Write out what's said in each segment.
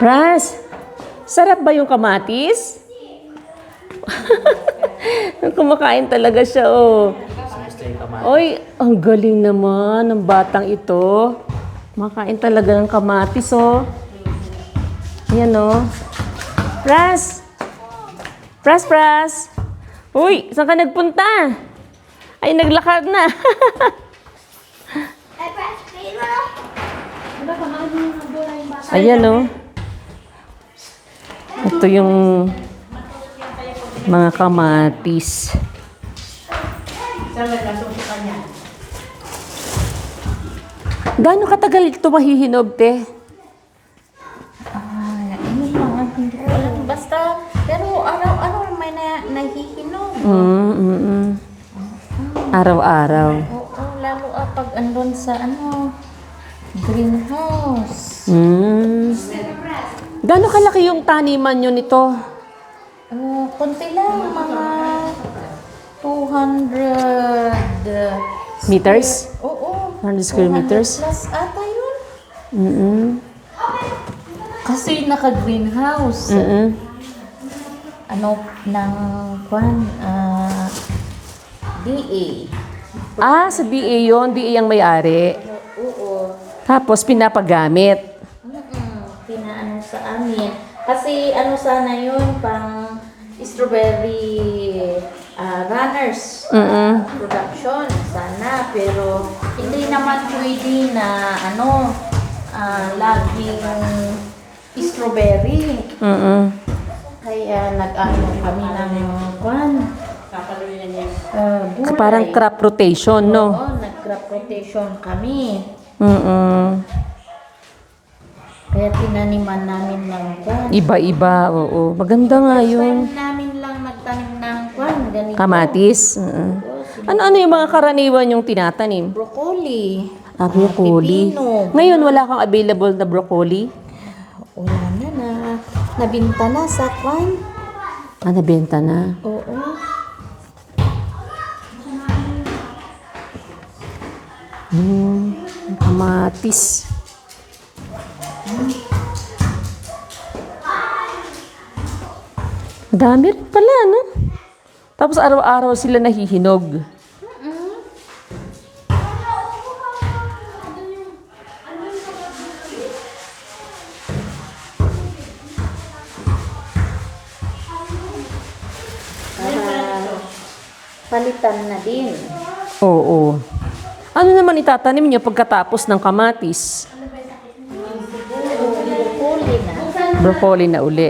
Pras, sarap ba yung kamatis? Kumakain talaga siya, oh. Oy, ang galing naman ng batang ito. Makain talaga ng kamatis, oh. Ayan, oh. Pras! Pras, Pras! Uy, saan ka nagpunta? Ay, naglakad na. Ayan, oh. Ito yung mga kamatis. Gaano katagal ito mahihinog, te? Ah, mga hindi ko alam. Basta, pero araw-araw may na, nahihinog. Mm, mm, mm. Araw-araw. Oo, lalo ah, pag andun sa ano, greenhouse. Mm. Gaano kalaki yung taniman nyo nito? Uh, konti lang, mga 200 Meters? Oo. 100 square 200 meters? plus ata yun. Mm-mm. Kasi naka-greenhouse. Mm-mm. Ano, ng kwan, ah, DA. Ah, sa DA yun. DA ang may-ari. Oo. Tapos pinapagamit. Sa amin. Kasi ano sana yun, pang strawberry ah, runners Mm-mm. production sana. Pero hindi naman pwede na ano, ah, laging strawberry. Mm-mm. Kaya nag-ano kami ng kwan. Uh, gulay. Parang crop rotation, no? Oo, nag-crop rotation kami. Mm-mm. Kaya tinaniman namin ng kwan. Iba-iba, oo. Maganda nga yun. First time namin lang nagtanim ng kwan, ganito. Kamatis. Mm-mm. Ano-ano yung mga karaniwan yung tinatanim? Broccoli. Ah, broccoli. Pipino. Ngayon, wala kang available na broccoli? Wala na na. Nabinta na sa kwan. Ah, nabenta na. Oo. Hmm, kamatis. Dami rin pala, no? Tapos araw-araw sila nahihinog. Palitan na din. Oo. Ano naman itatanim niyo pagkatapos ng kamatis? Broccoli na uli.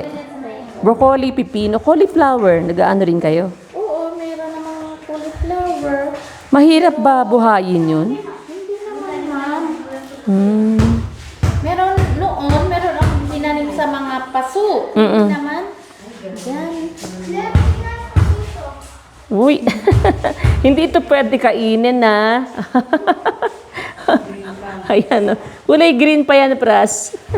Broccoli, pipino, cauliflower. Nag-ano rin kayo? Oo, meron namang cauliflower. Mahirap ba buhayin yun? Hindi naman, ma'am. Hmm. Meron noon, meron akong tinanim sa mga paso. Mm-mm. Hindi naman. Yan. Uy, hindi ito pwede kainin na. Ayan, oh. kulay green pa yan, Pras.